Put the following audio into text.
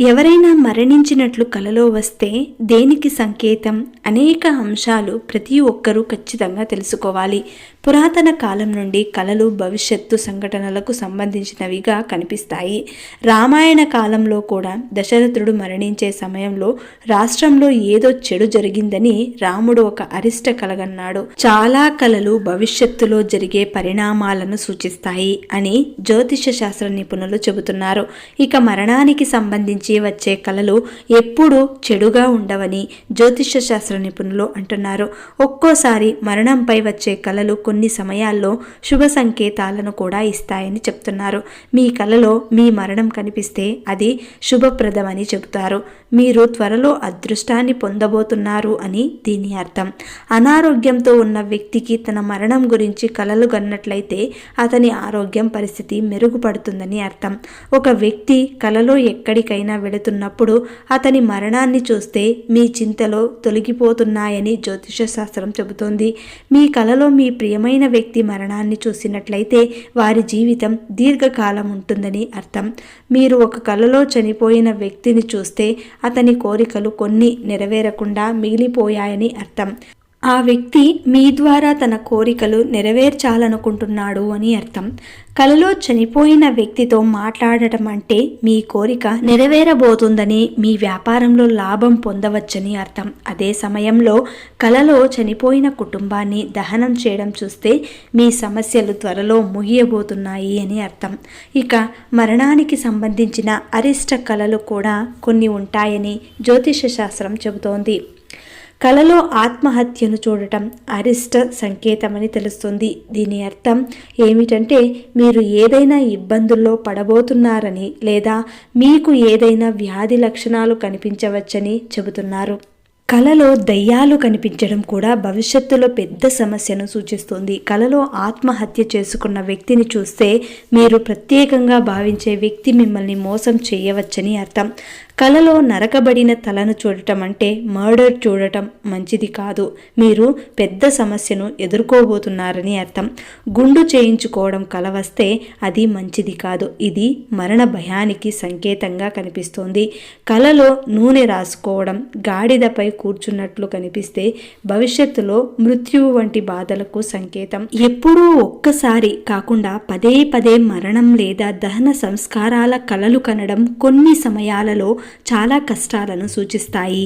ఎవరైనా మరణించినట్లు కలలో వస్తే దేనికి సంకేతం? అనేక అంశాలు ప్రతి ఒక్కరూ ఖచ్చితంగా తెలుసుకోవాలి. పురాతన కాలం నుండి కళలు భవిష్యత్తు సంఘటనలకు సంబంధించినవిగా కనిపిస్తాయి. రామాయణ కాలంలో కూడా దశరథుడు మరణించే సమయంలో రాష్ట్రంలో ఏదో చెడు జరిగిందని రాముడు ఒక అరిష్ట కలగన్నాడు. చాలా కళలు భవిష్యత్తులో జరిగే పరిణామాలను సూచిస్తాయి అని జ్యోతిష శాస్త్ర నిపుణులు చెబుతున్నారు. ఇక మరణానికి సంబంధించి వచ్చే కళలు ఎప్పుడూ చెడుగా ఉండవని జ్యోతిష శాస్త్ర నిపుణులు అంటున్నారు. ఒక్కోసారి మరణంపై వచ్చే కళలు కొన్ని సమయాల్లో శుభ సంకేతాలను కూడా ఇస్తాయని చెప్తున్నారు. మీ కలలో మీ మరణం కనిపిస్తే అది శుభప్రదమని చెబుతారు. మీరు త్వరలో అదృష్టాన్ని పొందబోతున్నారు అని దీని అర్థం. అనారోగ్యంతో ఉన్న వ్యక్తికి తన మరణం గురించి కలలు కన్నట్లయితే అతని ఆరోగ్యం పరిస్థితి మెరుగుపడుతుందని అర్థం. ఒక వ్యక్తి కలలో ఎక్కడికైనా వెళుతున్నప్పుడు అతని మరణాన్ని చూస్తే మీ చింతలో తొలగిపోతున్నాయని జ్యోతిష శాస్త్రం చెబుతోంది. మీ కలలో మీ ప్రియమైన వ్యక్తి మరణాన్ని చూసినట్లయితే వారి జీవితం దీర్ఘకాలం ఉంటుందని అర్థం. మీరు ఒక కలలో చనిపోయిన వ్యక్తిని చూస్తే అతని కోరికలు కొన్ని నెరవేరకుండా మిగిలిపోయాయని అర్థం. ఆ వ్యక్తి మీ ద్వారా తన కోరికలు నెరవేర్చాలనుకుంటున్నాడు అని అర్థం. కలలో చనిపోయిన వ్యక్తితో మాట్లాడటం అంటే మీ కోరిక నెరవేరబోతుందని మీ వ్యాపారంలో లాభం పొందవచ్చని అర్థం. అదే సమయంలో కలలో చనిపోయిన కుటుంబాన్ని దహనం చేయడం చూస్తే మీ సమస్యలు త్వరలో ముగియబోతున్నాయి అని అర్థం. ఇక మరణానికి సంబంధించిన అరిష్ట కళలు కూడా కొన్ని ఉంటాయని జ్యోతిష శాస్త్రం చెబుతోంది. కలలో ఆత్మహత్యను చూడటం అరిష్ట సంకేతమని తెలుస్తుంది. దీని అర్థం ఏమిటంటే మీరు ఏదైనా ఇబ్బందుల్లో పడబోతున్నారని లేదా మీకు ఏదైనా వ్యాధి లక్షణాలు కనిపించవచ్చని చెబుతున్నారు. కలలో దయ్యాలు కనిపించడం కూడా భవిష్యత్తులో పెద్ద సమస్యను సూచిస్తుంది. కలలో ఆత్మహత్య చేసుకున్న వ్యక్తిని చూస్తే మీరు ప్రత్యేకంగా భావించే వ్యక్తి మిమ్మల్ని మోసం చేయవచ్చని అర్థం. కలలో నరకబడిన తలను చూడటం అంటే మర్డర్ చూడటం మంచిది కాదు. మీరు పెద్ద సమస్యను ఎదుర్కోబోతున్నారని అర్థం. గుండు చేయించుకోవడం కల వస్తే అది మంచిది కాదు. ఇది మరణ భయానికి సంకేతంగా కనిపిస్తోంది. కలలో నూనె రాసుకోవడం గాడిదపై కూర్చున్నట్లు కనిపిస్తే భవిష్యత్తులో మృత్యువు వంటి బాధలకు సంకేతం. ఎప్పుడూ ఒక్కసారి కాకుండా పదే పదే మరణం లేదా దహన సంస్కారాల కలలు కనడం కొన్ని సమయాలలో చాలా కష్టాలను సూచిస్తాయి.